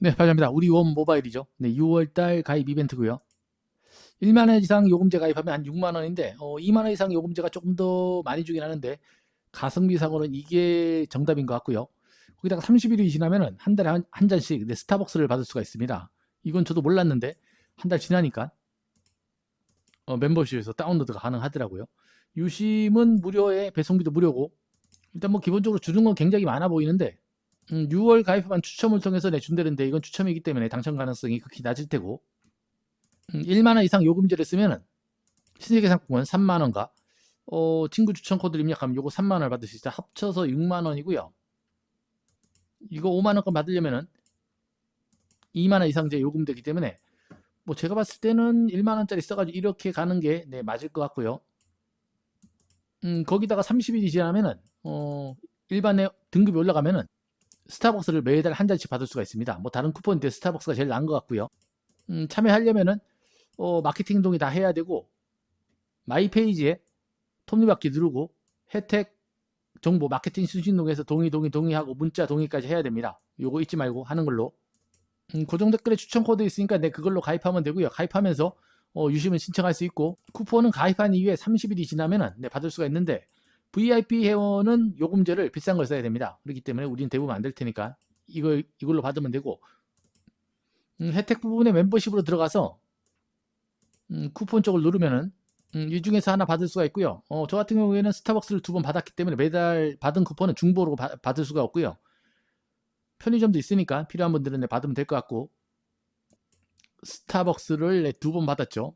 네, 발표합니다. 우리 원 모바일이죠. 네, 6월달 가입 이벤트고요. 1만 원 이상 요금제 가입하면 한 6만 원인데 어, 2만 원 이상 요금제가 조금 더 많이 주긴 하는데 가성비상으로는 이게 정답인 것 같고요. 거기다가 30일이 지나면은 한 달에 한, 한 잔씩 네, 스타벅스를 받을 수가 있습니다. 이건 저도 몰랐는데 한 달 지나니까 어, 멤버십에서 다운로드가 가능하더라고요. 유심은 무료에 배송비도 무료고 일단 뭐 기본적으로 주는 건 굉장히 많아 보이는데 음, 6월 가입한 추첨을 통해서 내준다는데 이건 추첨이기 때문에 당첨 가능성이 극히 낮을 테고 음, 1만원 이상 요금제를 쓰면은 신세계 상품권 3만원과 어, 친구 추천 코드를 입력하면 요거 3만원을 받을 수 있어요. 합쳐서 6만원이고요. 이거 5만원권 받으려면은 2만원 이상제 요금되기 때문에 뭐 제가 봤을 때는 1만원짜리 써가지고 이렇게 가는 게 네, 맞을 것 같고요. 음, 거기다가 30일이 지나면은 어, 일반의 등급이 올라가면은 스타벅스를 매달 한 잔씩 받을 수가 있습니다. 뭐 다른 쿠폰인데 스타벅스가 제일 나은 것 같고요. 음, 참여하려면은 어, 마케팅 동의 다 해야 되고 마이 페이지에 톱니바퀴 누르고 혜택 정보 마케팅 수신 동에서 동의 동의 동의하고 문자 동의까지 해야 됩니다. 요거 잊지 말고 하는 걸로. 음, 고정 댓글에 추천 코드 있으니까 네 그걸로 가입하면 되고요. 가입하면서 어, 유심을 신청할 수 있고 쿠폰은 가입한 이후에 30일이 지나면은 네, 받을 수가 있는데 VIP 회원은 요금제를 비싼 걸 써야 됩니다. 그렇기 때문에 우리는 대부분 안 될 테니까 이걸 이걸로 받으면 되고 음, 혜택 부분에 멤버십으로 들어가서 음, 쿠폰 쪽을 누르면은 음, 이 중에서 하나 받을 수가 있고요. 어, 저 같은 경우에는 스타벅스를 두 번 받았기 때문에 매달 받은 쿠폰은 중보로 바- 받을 수가 없고요. 편의점도 있으니까 필요한 분들은 네, 받으면 될 것 같고 스타벅스를 네, 두번 받았죠.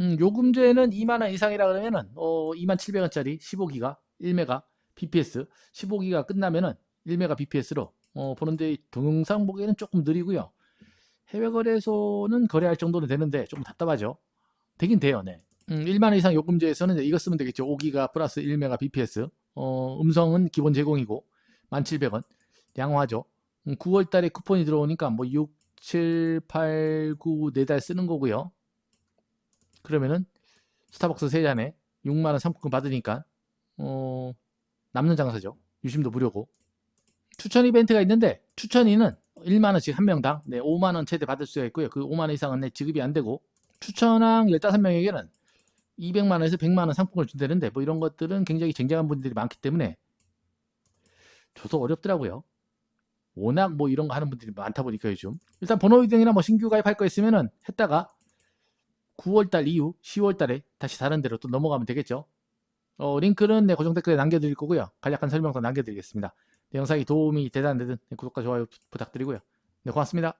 음, 요금제는 2만원 이상이라 그러면은 어, 2만 700원짜리 15기가 1메가 bps 15기가 끝나면은 1메가 bps로 어, 보는데 동영상 보기에는 조금 느리고요. 해외 거래소는 거래할 정도는 되는데 조금 답답하죠. 되긴 돼요. 네. 음, 1만원 이상 요금제에서는 이거 쓰면 되겠죠. 5기가 플러스 1메가 bps 어, 음성은 기본 제공이고 1,700원 양호하죠. 음, 9월 달에 쿠폰이 들어오니까 뭐 6, 7, 8, 9, 4달 쓰는 거고요. 그러면은 스타벅스 3잔에 6만 원 상품권 받으니까 어, 남는 장사죠. 유심도 무료고. 추천 이벤트가 있는데 추천인은 1만 원씩 한 명당 네, 5만 원 최대 받을 수가 있고요. 그 5만 원 이상은 네, 지급이 안 되고 추천왕 15명에게는 200만 원에서 100만 원 상품권을 준다는데 뭐 이런 것들은 굉장히 쟁쟁한 분들이 많기 때문에 저도 어렵더라고요. 워낙 뭐 이런 거 하는 분들이 많다 보니까 요즘 일단 번호 이동이나 뭐 신규 가입할 거 있으면은 했다가 9월달 이후 10월달에 다시 다른 데로 또 넘어가면 되겠죠. 어, 링크는 네, 고정 댓글에 남겨드릴 거고요. 간략한 설명도 남겨드리겠습니다. 네, 영상이 도움이 되다 안 되든 네, 구독과 좋아요 부- 부탁드리고요. 네, 고맙습니다.